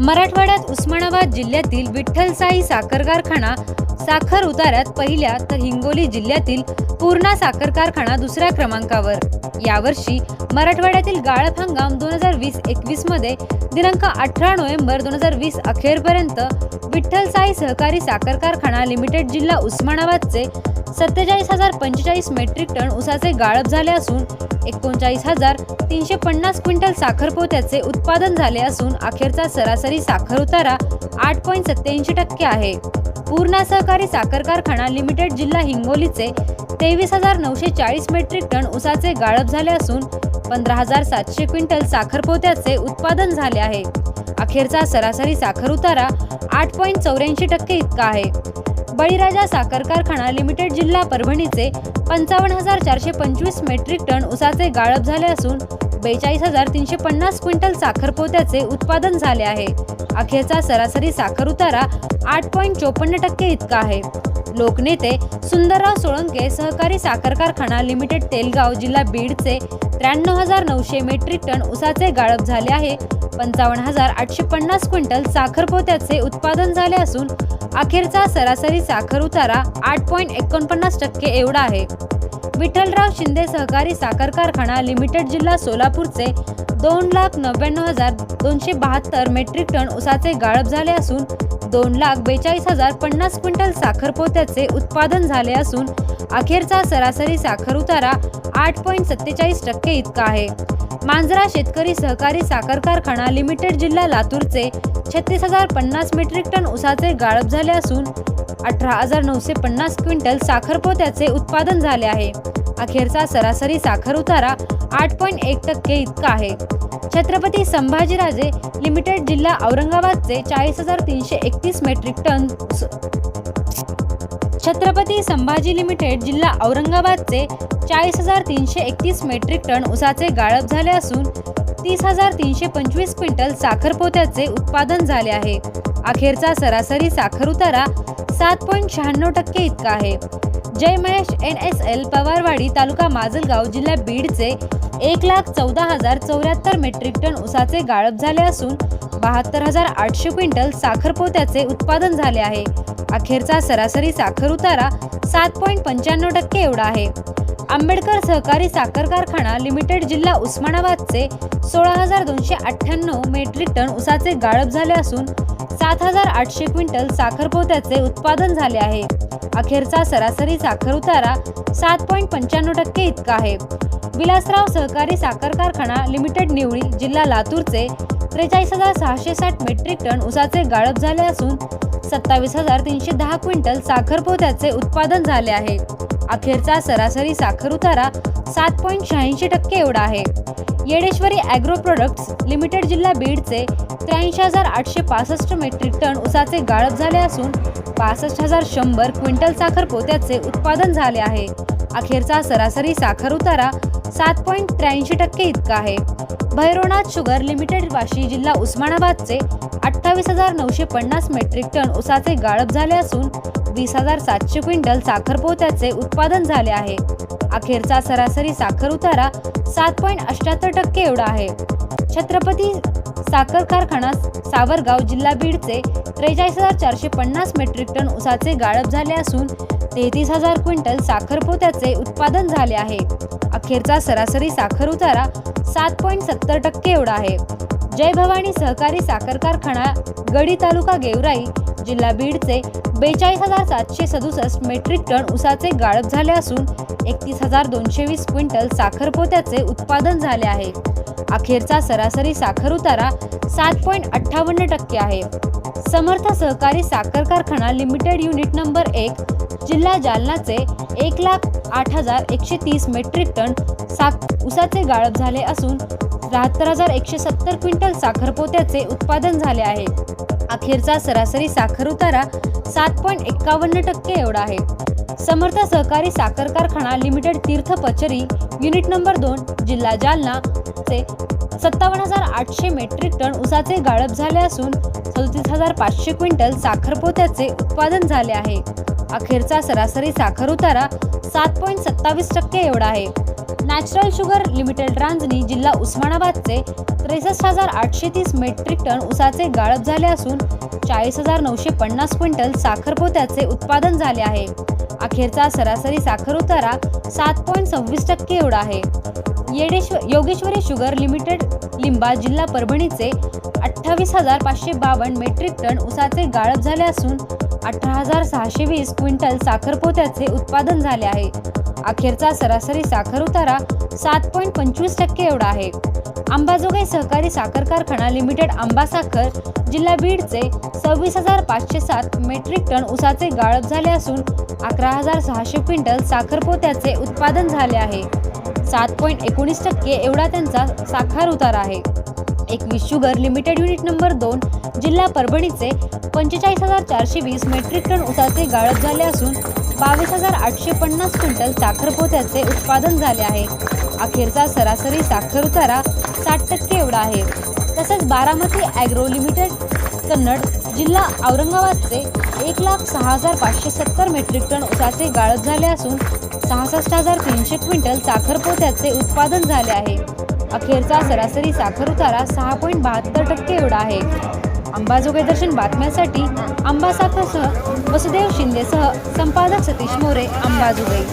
मराठवाड्यात उस्मानाबाद जिल्ह्यातील विठ्ठलसाई साखर कारखाना साखर उतारात पहिल्या तर हिंगोली जिल्ह्यातील पूर्णा साखर कारखाना दुसऱ्या क्रमांकावर. यावर्षी मराठवाड्यातील गाळप हंगाम दोन हजार वीस एकवीसमध्ये दिनांक अठरा नोव्हेंबर दोन हजार वीस अखेरपर्यंत विठ्ठल साई सहकारी साखर कारखाना लिमिटेड जिल्हा उस्मानाबादचे सत्तेचाळीस हजार पंचेचाळीस मेट्रिक टन उसाचे गाळप झाले असून एकोणचाळीस हजार तीनशे पन्नास क्विंटल साखर पोत्याचे उत्पादन झाले असून अखेरचा सरासरी साखर उतारा आठ पॉईंट सत्याऐंशी टक्के आहे. पूर्णासह सहकारी साखर कारखाना लिमिटेड जिल्हा हिंगोलीचे तेवीस हजार नऊशे चाळीस मेट्रिक टन ऊसाचे गाळप झाले असून पंधरा हजार सातशे क्विंटल साखर पोत्याचे उत्पादन झाले आहे. अखेरचा सरासरी साखर उतारा आठ पॉईंट चौऱ्याऐंशी टक्के इतका आहे. बळीराजा साखर कारखाना लिमिटेड जिल्हा परभणीचे पंचावन्न हजार चारशे पंचवीस मेट्रिक टन ऊसाचे गाळप झाले असून बेचाळीस हजार तीनशे पन्नास क्विंटल साखर पोत्याचे उत्पादन झाले आहे. अखेरचा सरासरी साखर उतारा आठ पॉईंट चोपन्न टक्के इतका आहे. लोकनेते सुंदरराव सोळंके सहकारी साखर कारखाना लिमिटेड तेलगाव जिल्हा बीडचे त्र्याण्णव हजार नऊशे मेट्रिक टन उसाचे गाळप झाले आहे. पंचावन्न हजार आठशे पन्नास क्विंटल साखर पोत्याचे उत्पादन झाले असून अखेरचा सरासरी साखर उतारा आठ पॉईंट एकोणपन्नास टक्के एवढा आहे. विठ्ठलराव शिंदे सहकारी साखर कारखाना लिमिटेड जिल्हा सोलापूरचे दोन लाख नव्याण्णव हजार दोनशे बहात्तर मेट्रिक टन उसाचे गाळप झाले असून दोन लाख बेचाळीस हजार पन्नास क्विंटल साखर पोत्याचे उत्पादन झाले असून अखेरचा सरासरी साखर उतारा आठ पॉईंट सत्तेचाळीस टक्के इतका आहे. मांजरा शेतकरी सहकारी साखर कारखाना लिमिटेड जिल्हा लातूरचे छत्तीस हजार पन्नास मेट्रिक टन ऊसाचे गाळप झाले असून अठरा हजार नऊशे पन्नास क्विंटल साखर पोत्याचे उत्पादन झाले आहे. अखेरचा सरासरी साखर उतारा आठ पॉईंट एक टक्के इतका आहे. छत्रपती संभाजीराजे लिमिटेड जिल्हा औरंगाबादचे चाळीस हजार तीनशे एकतीस metric ton Chhatrapati Sambhaji limited जिल्हा औरंगाबादचे चाळीस हजार तीनशे एकतीस मेट्रिक टन ऊसाचे गाळप झाले असून तीस हजार तीनशे पंचवीस क्विंटल साखर पोत्याचे उत्पादन झाले आहे. अखेरचा सरासरी साखर उतारा सात पॉईंट शहाण्णव टक्के इतका आहे. Jay Mahesh N S L Pawarwadi तालुका माजलगाव जिल्हा बीडचे एक लाख चौदा हजार चौऱ्याहत्तर मेट्रिक टन ऊसाचे गाळप झाले असून बहात्तर हजार आठशे क्विंटल साखर पोत्याचे उत्पादन झाले आहे. अखेरचा सरासरी साखर उतारा सात पॉईंट पंच्याण्णव टक्के एवढा आहे. आंबेडकर सहकारी साखर कारखाना लिमिटेड जिल्हा उस्मानाबादचे सोळा हजार दोनशे अठ्ठ्याण्णव मेट्रिक टन उसाचे गाळप झाले असून सात हजार आठशे क्विंटल साखर पोत्याचे उत्पादन झाले आहे. अखेरचा सरासरी साखर उतारा सात पॉईंट पंच्याण्णव टक्के इतका आहे. विलासराव सहकारी साखर कारखाना लिमिटेड निवळी जिल्हा लातूरचे त्रेचाळीस हजार सहाशे साठ मेट्रिक टन उसाचे गाळप झाले असून सत्तावीस हजार तीनशे दहा क्विंटल साखर पोत्याचे उत्पादन झाले आहे. अखेरचा सरासरी साखर उतारा सात पॉईंट शहाऐंशी टक्के एवढा आहे. येडेश्वरी ॲग्रो प्रोडक्ट्स लिमिटेड जिल्हा बीडचे त्र्याऐंशी हजार आठशे पासष्ट मेट्रिक टन उसाचे गाळप झाले असून पासष्ट हजार शंभर क्विंटल साखर पोत्याचे उत्पादन झाले आहे. अखेरचा सरासरी साखर उतारा सात पॉईंट त्र्याऐंशी टक्के इतका आहे. भैरवनाथ शुगर लिमिटेड वाशी जिल्हा उस्मानाबादचे अठ्ठावीस हजार नऊशे पन्नास मेट्रिक टन उसाचे गाळप झाले असून वीस हजार सातशे क्विंटल साखर पोत्याचे उत्पादन झाले आहे. अखेरचा सरासरी साखर उतारा सात पॉईंट अठ्याहत्तर टक्के एवढा आहे. छत्रपती साखर कारखाना सावरगाव जिल्हा बीडचे त्रेचाळीस हजार चारशे पन्नास मेट्रिक टन उसाचे गाळप झाले असून तेहतीस हजार क्विंटल साखर पोत्याचे उत्पादन झाले आहे. अखेरचा सरासरी साखर उतारा सात पॉईंट सत्तर टक्के एवढा आहे. जय भवानी सहकारी साखर कारखाना गडी तालुका गेवराई जिल्हा बीडचे बेचाळीस हजार सातशे सदुसष्ट मेट्रिक टन उसाचे गाळप झाले असून एकतीस हजार दोनशे वीस क्विंटल साखर पोत्याचे उत्पादन झाले आहे. अखेरचा सरासरी साखर उतारा सात पॉईंट अठ्ठावन्न टक्के आहे. समर्थ सहकारी साखर कारखाना लिमिटेड युनिट नंबर एक जिल्हा जालनाचे एक लाख आठ हजार एकशे तीस मेट्रिक टन साख उसाचे गाळप झाले असून त्र्याहत्तर हजार एकशे सत्तर क्विंटल साखर पोत्याचे उत्पादन झाले आहे. अखेरचा सरासरी साखर उतारा सात पॉईंट एक्कावन्न टक्के एवढा आहे. समर्थ सहकारी साखर कारखाना limited Tirth Pachari unit number दोन जिल्हा जालना चे सत्तावन्न हजार आठशे मेट्रिक टन ऊसाचे गाळप झाले असून सदतीस हजार पाचशे क्विंटल साखर पोत्याचे उत्पादन झाले आहे. अखेरचा सरासरी साखर उतारा सात पॉईंट सत्तावीस टक्के एवढा आहे. नॅचरल शुगर लिमिटेड रांजणी जिल्हा उस्मानाबादचे त्रेसष्ट हजार आठशे तीस मेट्रिक टन ऊसाचे गाळप झाले असून चाळीस हजार नऊशे पन्नास क्विंटल साखर पोत्याचे उत्पादन झाले आहे. अखेरचा सरासरी साखर उतारा सात पॉईंट सव्वीस टक्के एवढा आहे. येडेश्वर योगेश्वरी शुगर लिमिटेड लिंबा जिल्हा परभणीचे अठ्ठावीस हजार पाचशे बावन्न मेट्रिक टन उसाचे गाळप झाले असून अठरा हजार सहाशे वीस क्विंटल साखर पोत्याचे उत्पादन झाले आहे. अखेरचा सरासरी साखर उतारा सात पॉईंट पंचवीस टक्के एवढा आहे. अंबाजोगाई सहकारी साखर कारखाना लिमिटेड आंबा साखर जिल्हा बीडचे सव्वीस हजार पाचशे सात मेट्रिक टन उसाचे गाळप झाले असून अकरा हजार सहाशे क्विंटल साखर पोत्याचे उत्पादन झाले आहे. सात पॉईंट एकोणीस टक्के एवढा त्यांचा साखर उतारा आहे. एकवीस शुगर लिमिटेड युनिट नंबर दोन जिल्हा परभणीचे पंचेचाळीस हजार चारशे वीस मेट्रिक टन उसाचे गाळप झाले असून बावीस हजार आठशे पन्नास क्विंटल साखर पोत्याचे उत्पादन झाले आहे. अखेरचा सरासरी साखर उतारा साठ टक्के एवढा आहे. तसेच बारामती ॲग्रो लिमिटेड कन्नड जिल्हा औरंगाबादचे एक लाख सहा हजार पाचशे सत्तर मेट्रिक टन उसाचे गाळप झाले असून सहासष्ट हजार तीनशे क्विंटल साखर पोत्याचे उत्पादन झाले आहे. अखेरचा सरासरी साखर उतारा सहा पॉईंट बहात्तर टक्के एवढा आहे. अंबाजोगाई दर्शन बातम्यांसाठी अंबा साखरसह वसुदेव शिंदेसह संपादक सतीश मोरे अंबाजोगाई.